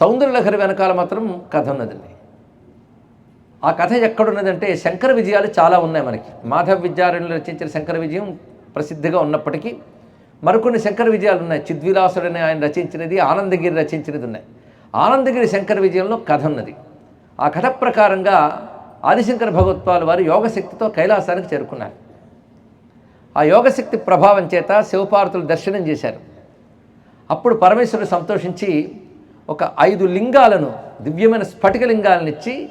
సౌందర్యలహరి వెనకాల మాత్రం కథ ఉన్నదండి. ఆ కథ ఎక్కడున్నదంటే శంకర విజయాలు చాలా ఉన్నాయి మనకి. మాధవ విద్యారణ్యులు రచించిన శంకర విజయం ప్రసిద్ధిగా ఉన్నప్పటికీ మరికొన్ని శంకర విజయాలు ఉన్నాయి. చిద్విలాసుడని ఆయన రచించినది ఆనందగిరి రచించినది ఉన్నాయి. ఆనందగిరి శంకర విజయంలో కథ ఉన్నది. ఆ కథ ప్రకారంగా ఆదిశంకర భగవత్వాలు వారు యోగశక్తితో కైలాసానికి చేరుకున్నారు. ఆ యోగశక్తి ప్రభావం చేత శివపార్వతులు దర్శనం చేశారు. అప్పుడు పరమేశ్వరుడు సంతోషించి ఒక ఐదు లింగాలను దివ్యమైన స్ఫటిక లింగాలను ఇచ్చి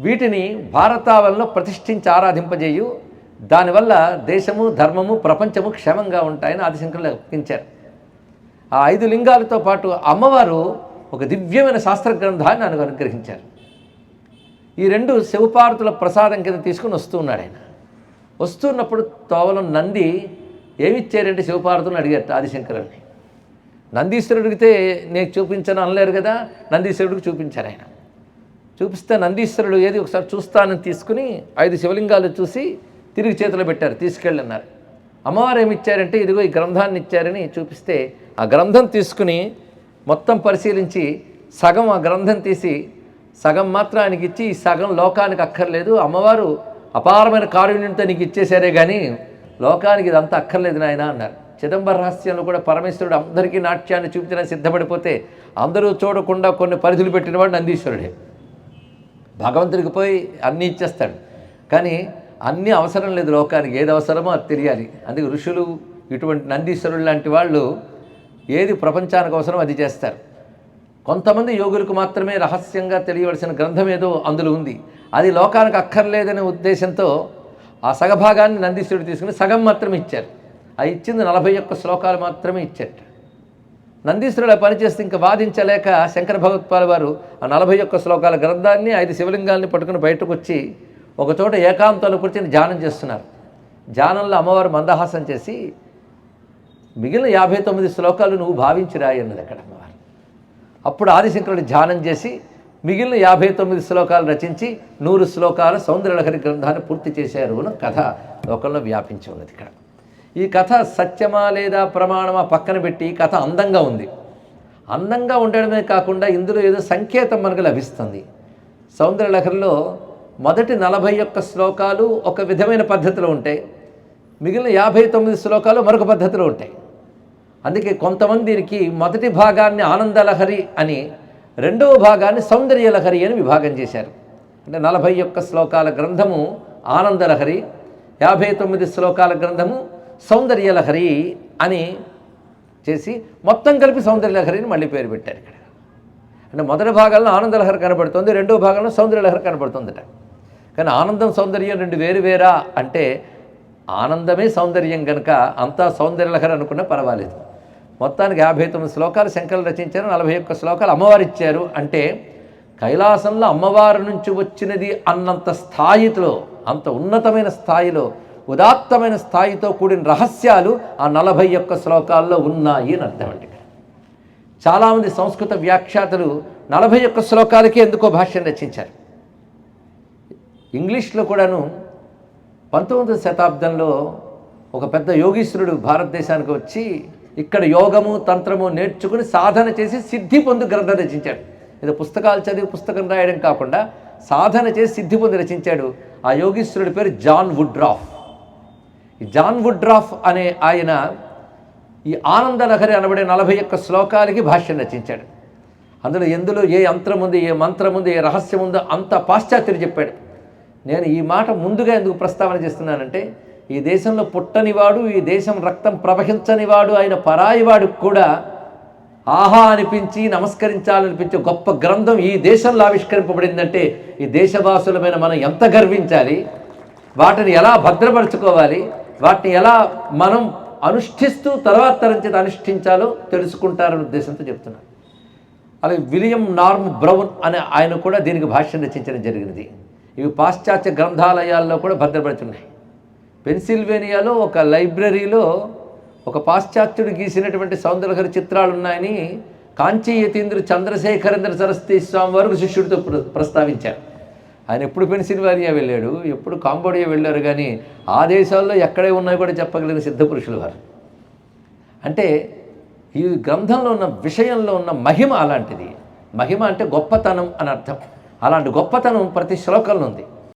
వీటిని భారతావనంలో ప్రతిష్ఠించి ఆరాధింపజేయు. దానివల్ల దేశము ధర్మము ప్రపంచము క్షేమంగా ఉంటాయని ఆదిశంకరులు ఒప్పించారు ఆ ఐదు లింగాలతో పాటు అమ్మవారు ఒక దివ్యమైన శాస్త్ర గ్రంథాన్ని నన్ను అనుగ్రహించారు. ఈ రెండు శివపార్తుల ప్రసాదం కింద తీసుకుని వస్తూ ఉన్నాడు ఆయన. వస్తున్నప్పుడు తోవలం నంది ఏమిచ్చారంటే శివపార్తులను అడిగారు ఆదిశంకరుని నందీశ్వరుడు అడిగితే నేను చూపించను అనలేరు కదా నందీశ్వరుడికి చూపించారు ఆయన. చూపిస్తే నందీశ్వరుడు ఏది ఒకసారి చూస్తానని తీసుకుని ఐదు శివలింగాలు చూసి తిరిగి చేతిలో పెట్టారు తీసుకెళ్ళన్నారు. అమ్మవారు ఏమి ఇచ్చారంటే ఇదిగో ఈ గ్రంథాన్ని ఇచ్చారని చూపిస్తే ఆ గ్రంథం తీసుకుని మొత్తం పరిశీలించి సగం ఆ గ్రంథం తీసి సగం మాత్రం ఆయనకి ఇచ్చి ఈ సగం లోకానికి అక్కర్లేదు. అమ్మవారు అపారమైన కారుణ్యంతో నీకు ఇచ్చేశారే కానీ లోకానికి ఇదంతా అక్కర్లేదు నాయన అన్నారు. చిదంబర రహస్యంలో కూడా పరమేశ్వరుడు అందరికీ నాట్యాన్ని చూపించడానికి సిద్ధపడిపోతే అందరూ చూడకుండా కొన్ని పరిధులు పెట్టినవాడు నందీశ్వరుడే. భగవంతుడికి పోయి అన్నీ ఇచ్చేస్తాడు. కానీ అన్నీ అవసరం లేదు లోకానికి. ఏది అవసరమో అది తెలియాలి. అందుకే ఋషులు ఇటువంటి నందీశ్వరుడు లాంటి వాళ్ళు ఏది ప్రపంచానికి అవసరమో అది చేస్తారు. కొంతమంది యోగులకు మాత్రమే రహస్యంగా తెలియవలసిన గ్రంథం ఏదో అందులో ఉంది. అది లోకానికి అక్కర్లేదనే ఉద్దేశంతో ఆ సగభాగాన్ని నందీశ్వరుడు తీసుకుని సగం మాత్రమే ఇచ్చారు. ఆ ఇచ్చింది నలభై ఒక్క శ్లోకాలు మాత్రమే ఇచ్చట. నందీశ్వరుడు పనిచేస్తే ఇంకా వాదించలేక శంకర భగవత్పాల వారు ఆ నలభై ఒక్క శ్లోకాల గ్రంథాన్ని ఐదు శివలింగాల్ని పట్టుకుని బయటకు వచ్చి ఒకచోట ఏకాంతంలో కూర్చొని ధ్యానం చేస్తున్నారు. ధ్యానంలో అమ్మవారు మందహాసం చేసి మిగిలిన యాభై తొమ్మిది శ్లోకాలు నువ్వు భావించిరాయి అన్నది అక్కడ అమ్మవారు. అప్పుడు ఆదిశంకరుడు ధ్యానం చేసి మిగిలిన యాభై తొమ్మిది శ్లోకాలు రచించి నూరు శ్లోకాల సౌందర్యలహరి గ్రంథాన్ని పూర్తి చేశారు అని కథ లోకంలో వ్యాపించి ఉన్నది ఇక్కడ. ఈ కథ సత్యమా లేదా ప్రమాణమా పక్కన పెట్టి ఈ కథ అందంగా ఉంది. అందంగా ఉండడమే కాకుండా ఇందులో ఏదో సంకేతం మనకు లభిస్తుంది. సౌందర్యలహరిలో మొదటి నలభై ఒక్క శ్లోకాలు ఒక విధమైన పద్ధతిలో ఉంటాయి. మిగిలిన యాభై తొమ్మిది శ్లోకాలు మరొక పద్ధతిలో ఉంటాయి. అందుకే కొంతమంది దీనికి మొదటి భాగాన్ని ఆనందలహరి అని రెండవ భాగాన్ని సౌందర్యలహరి అని విభాగం చేశారు. అంటే నలభై ఒక్క శ్లోకాల గ్రంథము ఆనందలహరి యాభై తొమ్మిది శ్లోకాల గ్రంథము సౌందర్యలహరి అని చేసి మొత్తం కలిపి సౌందర్యలహరిని మళ్ళీ పేరు పెట్టారు ఇక్కడ. అంటే మొదటి భాగంలో ఆనందలహరి కనబడుతుంది రెండో భాగంలో సౌందర్యలహరి కనబడుతుందట. కానీ ఆనందం సౌందర్యం రెండు వేరు వేరా అంటే ఆనందమే సౌందర్యం కనుక అంతా సౌందర్యలహరి అనుకున్నా పర్వాలేదు. మొత్తానికి యాభై తొమ్మిది శ్లోకాలు శంకరులు రచించారు నలభై ఒక్క శ్లోకాలు అమ్మవారు ఇచ్చారు. అంటే కైలాసంలో అమ్మవారి నుంచి వచ్చినది అన్నంత స్థాయిలో అంత ఉన్నతమైన స్థాయిలో ఉదాత్తమైన స్థాయితో కూడిన రహస్యాలు ఆ నలభై ఒక్క శ్లోకాల్లో ఉన్నాయి అని అర్థం అండి. చాలామంది సంస్కృత వ్యాఖ్యాతలు నలభై ఒక్క శ్లోకాలకే ఎందుకో భాష్యం రచించారు. ఇంగ్లీష్లో కూడాను పంతొమ్మిదవ శతాబ్దంలో ఒక పెద్ద యోగీశ్వరుడు భారతదేశానికి వచ్చి ఇక్కడ యోగము తంత్రము నేర్చుకుని సాధన చేసి సిద్ధి పొందు గ్రంథం రచించాడు. ఇది పుస్తకాలు చదివి పుస్తకం రాయడం కాకుండా సాధన చేసి సిద్ధి పొంది రచించాడు ఆ యోగీశ్వరుడి పేరు జాన్ వుడ్రాఫ్. ఈ జాన్ వుడ్రాఫ్ అనే ఆయన ఈ ఆనందనగరి అనబడే నలభై ఒక్క శ్లోకాలకి భాష్యం రచించాడు. అందులో ఎందులో ఏ యంత్రం ఉంది ఏ మంత్రం ఉంది ఏ రహస్యం ఉందో అంత పాశ్చాత్యుడు చెప్పాడు. నేను ఈ మాట ముందుగా ఎందుకు ప్రస్తావన చేస్తున్నానంటే ఈ దేశంలో పుట్టనివాడు ఈ దేశం రక్తం ప్రవహించనివాడు ఆయన పరాయివాడు కూడా ఆహా అనిపించి నమస్కరించాలనిపించే గొప్ప గ్రంథం ఈ దేశంలో ఆవిష్కరింపబడిందంటే ఈ దేశవాసులమైన మనం ఎంత గర్వించాలి? వాటిని ఎలా భద్రపరచుకోవాలి? వాటిని ఎలా మనం అనుష్ఠిస్తూ తర్వాత తరం చేత అనుష్ఠించాలో తెలుసుకుంటారనే ఉద్దేశంతో చెప్తున్నాను. అలాగే విలియం నార్మ్ బ్రౌన్ అనే ఆయన కూడా దీనికి భాష్యం రచించడం జరిగినది. ఇవి పాశ్చాత్య గ్రంథాలయాల్లో కూడా భద్రపడుతున్నాయి పెన్సిల్వేనియాలో ఒక లైబ్రరీలో ఒక పాశ్చాత్యుడు గీసినటువంటి సౌందర్యహరి చిత్రాలు ఉన్నాయని కాంచీ యతీంద్ర చంద్రశేఖరేంద్ర సరస్వతి స్వామి వారు శిష్యుడితో ప్ర- ప్రస్తావించారు. ఆయన ఎప్పుడు పెన్సిల్వేనియా వెళ్ళాడు? ఎప్పుడు కాంబోడియా వెళ్ళారు కానీ ఆ దేశాల్లో ఎక్కడే ఉన్నాయో కూడా చెప్పగలిగిన సిద్ధపురుషులు వారు. అంటే ఈ గ్రంథంలో ఉన్న విషయంలో ఉన్న మహిమ అలాంటిది. మహిమ అంటే గొప్పతనం అని అర్థం. అలాంటి గొప్పతనం ప్రతి శ్లోకంలో ఉంది.